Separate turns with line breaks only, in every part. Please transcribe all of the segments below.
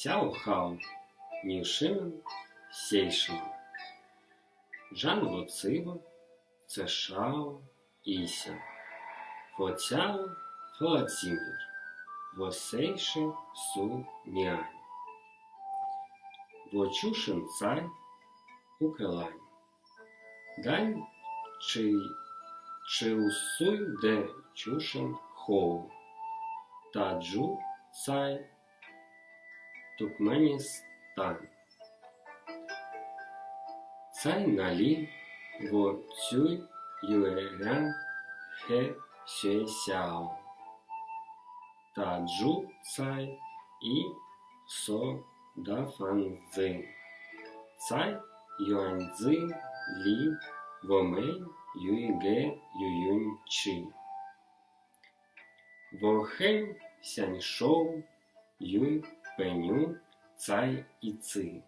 Сяохау, Ніншимен, Сейшимен. Жан Лоцива, це Шао, Іся, Фоцяо, Фоацімір, Восейши Су Нянь. Вочушин царь Укелань. Дань чи, Чиусуй де чушин хоу. Таджу цай нали во цюй юэлян хэ xue xiao. Таджу цай и со да фан цзы. Цай юань цзы ли во мэй юй гэ ююнь чи. Во хэнь сянь шоу юй пэню цай и ци.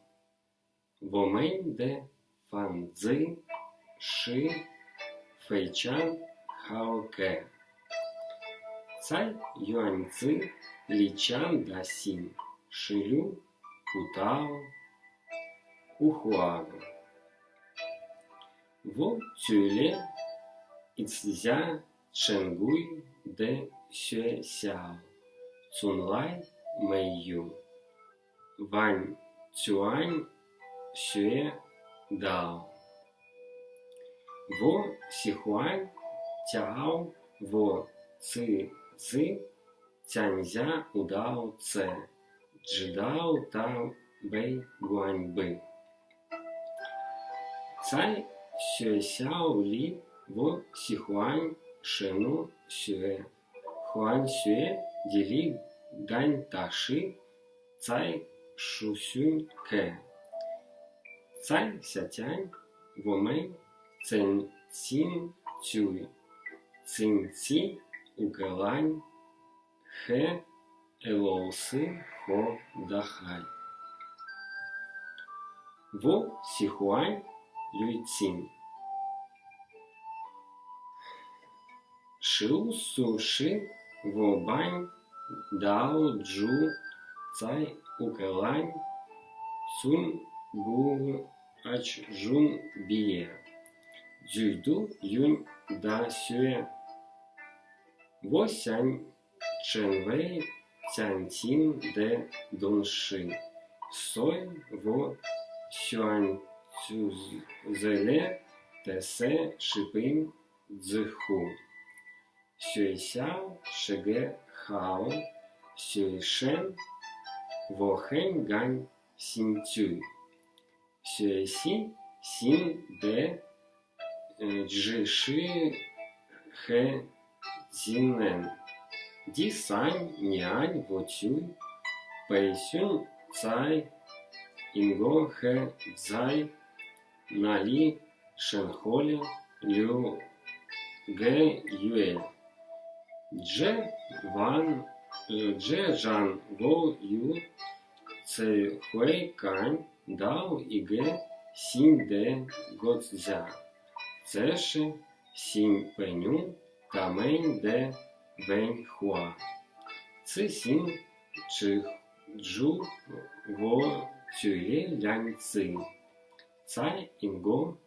Во мэй де фан цзы ши фэйчан хао кэ. Цай юаньцзы личан да син шилю путао ухуаго. Во тюле ицзя ченгуй де xue сяо. Цунлай мэйю. Вань цюань xue дао. Во сихуань тяо во ци ци тяньзя удао це. Джидао тао бэй гуаньбы. Цай xue xiao ли во сихуань шену xue. Хуань xue дели дань таши цай шусюнь кэ. Цай сятянь во мэй цэнь цин цюй. Цин ци угэлань хэ элоусы хо дахай. Во сихуань люйцин. Шиу суши во бань дао джу цай угэлань цун гу ач жун бие. Дзюйду юнь да сюэ. Во сянь чэн вэй цянь де дун ши. Сой во сюань цюзеле тэсэ шипын цзыху. Сюэсяо шэгэ хао сюэшэн во хэнь гань синцюй. Сюэси син де джиши хэ цзинэн. Ди сань нянь во цюй. Пэйсюн цай инго хэ цзай нали шэнхоле лю гэ юэль. Дже ван Дже жан во ю цэ хуэй кань дао и гэ синь дэ гоцзя. Цэши синь пэню тамэнь дэ вэнь хуа. Ци синь чы джу во цюе лянь ци. Цай инго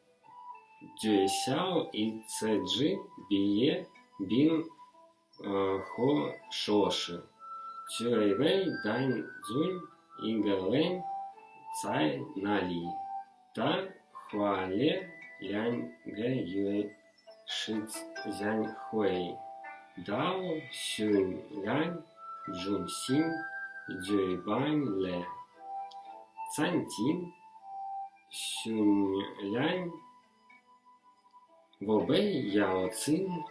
дюэсяо и цэджи бие бин хо шоши. Цюэйвэй дань цзунь и гэлэнь цай нали. Та хуале лянь гэ юэ ши цзянь хуэй. Дао сюнь лянь джун дюэбань лэ. Цань тин сюнь лянь во бэй яо цин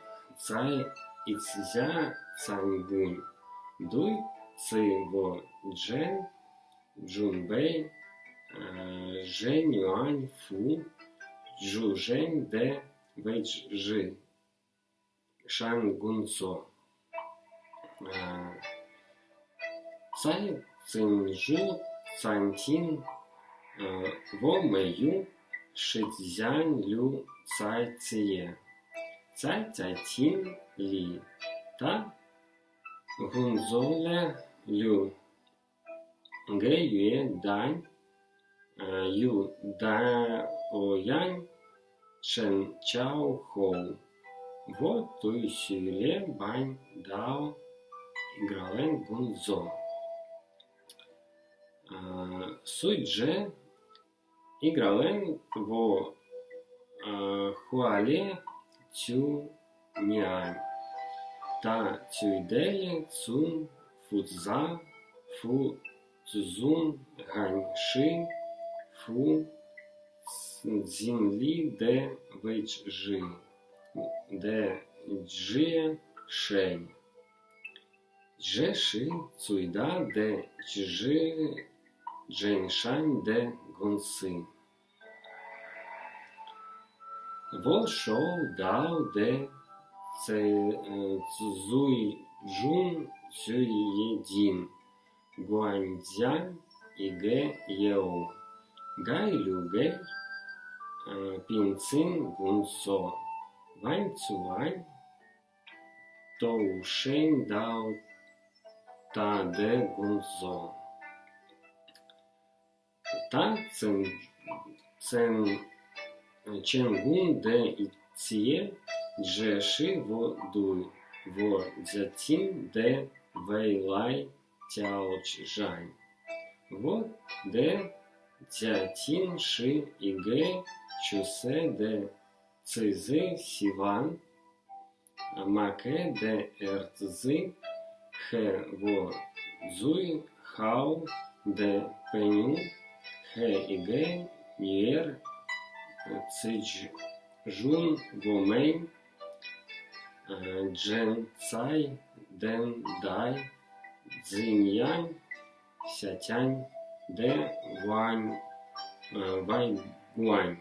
цай и цзя цань гунь. Дуй ци во джен джун бэй жэнь юань фу джу жэнь дэ вэй жи. Шан гун цо. Цай цинь жу цань тин во мэю шицзянь лю цай цие. Цай цай тин ли та гунзоле лю yue dan yu da o yang chen chao hou. Вот той сюле бань дао игрален гунзо. Суть же игрален во хуале цю нянь. Та цюйделе цун фудза фу цзун ганьши фу цзинли де вэйчжи де джи шень. Джеши цуйда де чжи джэньшань де гунсы. Вол шоу дао де цзуй жун цюйедин. Гуаньцзян и Гэ Еу. Гай Люгэ Пинцин Гунсо. Вань Цуань Тоу Шэнь Дао Та Дэ Гунзо. Та Цен Цен Чен Гун Дэ И Cie Джеши Во Дуй. Во Дзятин Дэ Вэй Лай Тяо Чжань. Вот де Тятин Ши и Гэ Чусе де Цизы Сиван. Маке де Эрцзы Хэ Во Зуй Хао де Пеню Хэ и Гэ Ньер Цидж Жун Во Мэнь Джен Цай Дэн Дай Цзиньянь, Сятянь, Дэ, Вань, Вань, Гуань.